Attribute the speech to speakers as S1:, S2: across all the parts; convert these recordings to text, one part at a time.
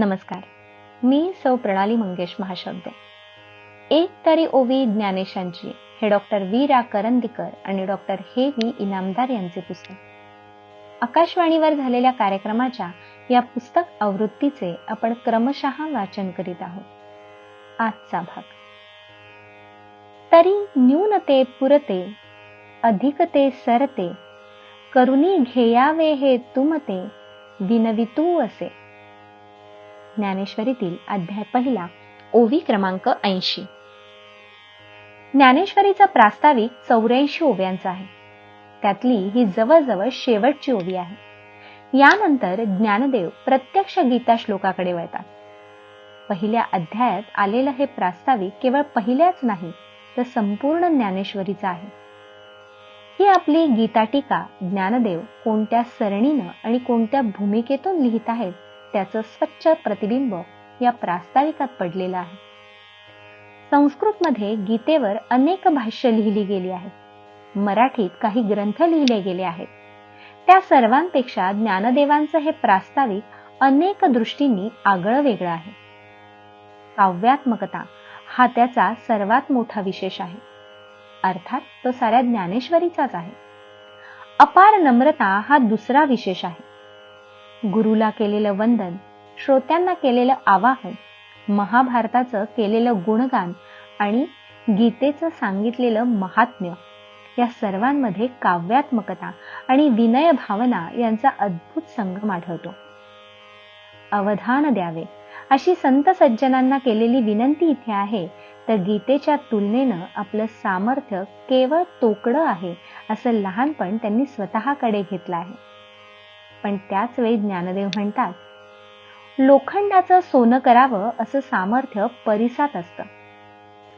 S1: नमस्कार. मी सौ प्रणाली मंगेश महाशब्दे. एक तरी ओवी ज्ञानेशांची हे डॉक्टर वी रा करंदीकर आणि डॉक्टर हे व्ही इनामदार यांचे पुस्तक. आकाशवाणीवर झालेल्या कार्यक्रमाच्या या पुस्तक आवृत्तीचे आपण क्रमशः वाचन करीत आहोत. आजचा भाग. तरी न्यूनते पुरते अधिकते सरते करुणी घेयावे हे तुमते विनवितू असे. ज्ञानेश्वरीतील अध्याय पहिला ओवी क्रमांक ऐंशी. ज्ञानेश्वरीचा प्रास्ताविक चौऱ्याऐंशी ओव्यांचा आहे. त्यातली ही जवळजवळ शेवटची ओवी आहे. यानंतर ज्ञानदेव प्रत्यक्ष गीता श्लोकाकडे वळतात. पहिल्या अध्यायात आलेलं हे प्रास्ताविक केवळ पहिल्याच नाही तर संपूर्ण ज्ञानेश्वरीचा आहे. ही आपली गीता टीका ज्ञानदेव कोणत्या सरणीनं आणि कोणत्या भूमिकेतून लिहित आहेत त्याचं स्वच्छ प्रतिबिंब या प्रास्ताविकात पडलेलं आहे. संस्कृतमध्ये गीतेवर अनेक भाष्य लिहिली गेली आहेत. मराठीत काही ग्रंथ लिहिले गेले आहेत. त्या सर्वांपेक्षा ज्ञानदेवांचं हे प्रास्ताविक अनेक दृष्टींनी आगळं वेगळं आहे. काव्यात्मकता हा त्याचा सर्वात मोठा विशेष आहे. अर्थात तो साऱ्या ज्ञानेश्वरीचाच आहे. अपार नम्रता हा दुसरा विशेष आहे. गुरुला केलेलं वंदन श्रोत्यांना केलेलं आवाहन महाभारताचं केलेलं गुणगान आणि गीतेचं सांगितलेलं महात्म्य या सर्वांमध्ये काव्यात्मकता आणि विनय भावना यांचा अद्भुत संगम आढळतो. अवधान द्यावे अशी संत सज्जनांना केलेली विनंती इथे आहे तर गीतेच्या तुलनेनं आपलं सामर्थ्य केवळ तोकडं आहे असं लहानपण त्यांनी स्वतःकडे घेतलं आहे. पण त्याच वेळी ज्ञानदेव म्हणतात लोखंडाचं सोनं करावं असं सामर्थ्य परिसात असतं.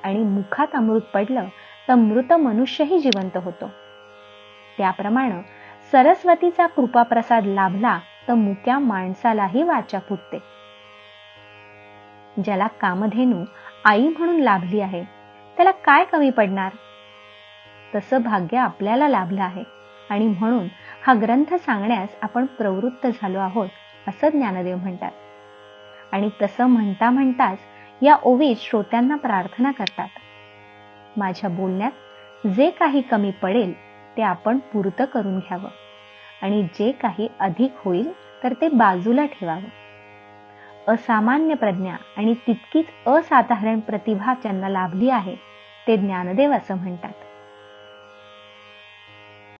S1: आणि मुखात अमृत पडलं तर मृत मनुष्यही जिवंत होतो. त्याप्रमाणे सरस्वतीचा कृपाप्रसाद लाभला तर मुक्या माणसालाही वाचा फुटते. ज्याला कामधेनू आई म्हणून लाभली आहे त्याला काय कमी पडणार? तसं भाग्य आपल्याला लाभलं आहे. आणि म्हणून हा ग्रंथ सांगण्यास आपण प्रवृत्त झालो आहोत असं ज्ञानदेव म्हणतात. आणि तसं म्हणता म्हणताच या ओवीत श्रोत्यांना प्रार्थना करतात. माझ्या बोलण्यात जे काही कमी पडेल ते आपण पूर्तं करून घ्यावं. आणि जे काही अधिक होईल तर ते बाजूला ठेवावं. असामान्य प्रज्ञा आणि तितकीच असाधारण प्रतिभा ज्यांना लाभली आहे ते ज्ञानदेव असं म्हणतात.